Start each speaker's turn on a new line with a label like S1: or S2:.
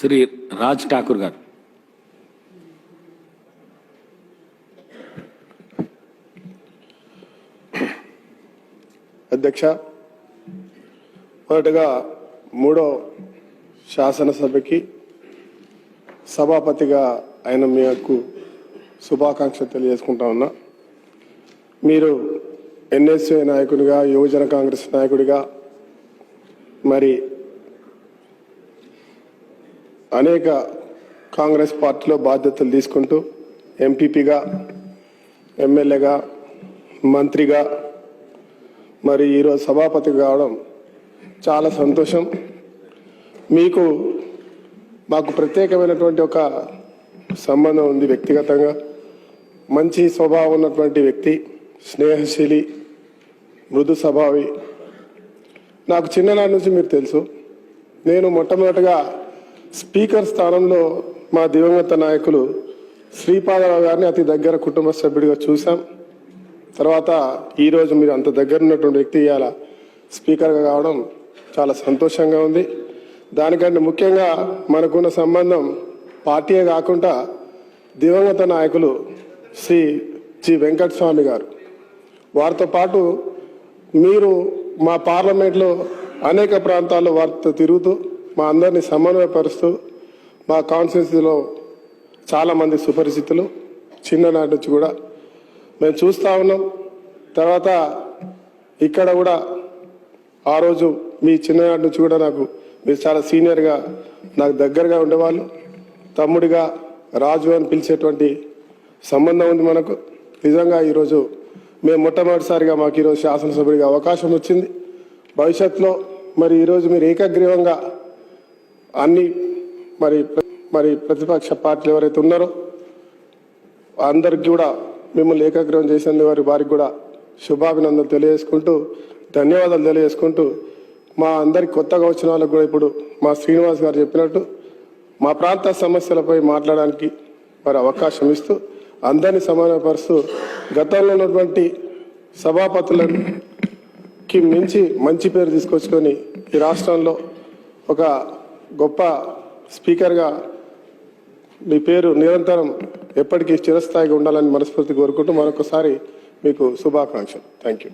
S1: శ్రీ రాజ్ ఠాకూర్ గారు.
S2: అధ్యక్ష మొదటగా మూడో శాసనసభకి సభాపతిగా ఆయన మీకు శుభాకాంక్షలు తెలియజేసుకుంటా ఉన్నా. మీరు ఎన్ఎస్ఏ నాయకుడిగా యువజన కాంగ్రెస్ నాయకుడిగా మరి అనేక కాంగ్రెస్ పార్టీలో బాధ్యతలు తీసుకుంటూ ఎంపీపీగా ఎమ్మెల్యేగా మంత్రిగా మరి ఈరోజు సభాపతి కావడం చాలా సంతోషం. మీకు మాకు ప్రత్యేకమైనటువంటి ఒక సంబంధం ఉంది వ్యక్తిగతంగా. మంచి స్వభావం ఉన్నటువంటి వ్యక్తి స్నేహశీలి మృదు స్వభావి. నాకు చిన్ననాటి నుంచి మీరు తెలుసు. నేను మొట్టమొదటిగా స్పీకర్ స్థానంలో మా దివంగత నాయకులు శ్రీపాదరావు గారిని అతి దగ్గర కుటుంబ సభ్యుడిగా చూశాం. తర్వాత ఈరోజు మీరు అంత దగ్గర ఉన్నటువంటి వ్యక్తి ఇవాళ స్పీకర్గా కావడం చాలా సంతోషంగా ఉంది. దానికంటే ముఖ్యంగా మనకున్న సంబంధం పార్టీయే కాకుండా దివంగత నాయకులు శ్రీ జి వెంకటస్వామి గారు. వారితో పాటు మీరు మా పార్లమెంట్లో అనేక ప్రాంతాల్లో వారితో తిరుగుతూ మా అందరినీ సమన్వయపరుస్తూ మా కాన్స్టిట్యున్సీలో చాలామంది సుపరిచితులు చిన్ననాటి నుంచి కూడా మేము చూస్తూ ఉన్నాం. తర్వాత ఇక్కడ కూడా ఆ రోజు మీ చిన్ననాటి నుంచి కూడా నాకు మీరు చాలా సీనియర్గా నాకు దగ్గరగా ఉండేవాళ్ళు. తమ్ముడిగా రాజు అని పిలిచేటువంటి సంబంధం ఉంది మనకు. నిజంగా ఈరోజు మేము మొట్టమొదటిసారిగా మాకు ఈరోజు శాసనసభ్యుడిగా అవకాశం వచ్చింది. భవిష్యత్తులో మరి ఈరోజు మీరు ఏకగ్రీవంగా అన్ని మరి మరి ప్రతిపక్ష పార్టీలు ఎవరైతే ఉన్నారో అందరికి కూడా మిమ్మల్ని ఏకాగ్రహం చేసేందుకు వారి వారికి కూడా శుభాభినందనలు తెలియజేసుకుంటూ ధన్యవాదాలు తెలియజేసుకుంటూ మా అందరికి కొత్తగా వచ్చిన వాళ్ళకు కూడా ఇప్పుడు మా శ్రీనివాస్ గారు చెప్పినట్టు మా ప్రాంత సమస్యలపై మాట్లాడడానికి మరి అవకాశం ఇస్తూ అందరినీ సమానపరుస్తూ గతంలో ఉన్నటువంటి సభాపతులకి మించి మంచి పేరు తీసుకొచ్చుకొని ఈ రాష్ట్రంలో ఒక గొప్ప స్పీకర్గా మీ పేరు నిరంతరం ఎప్పటికీ చిరస్థాయిగా ఉండాలని మనస్ఫూర్తి కోరుకుంటూ మరొకసారి మీకు శుభాకాంక్షలు. Thank you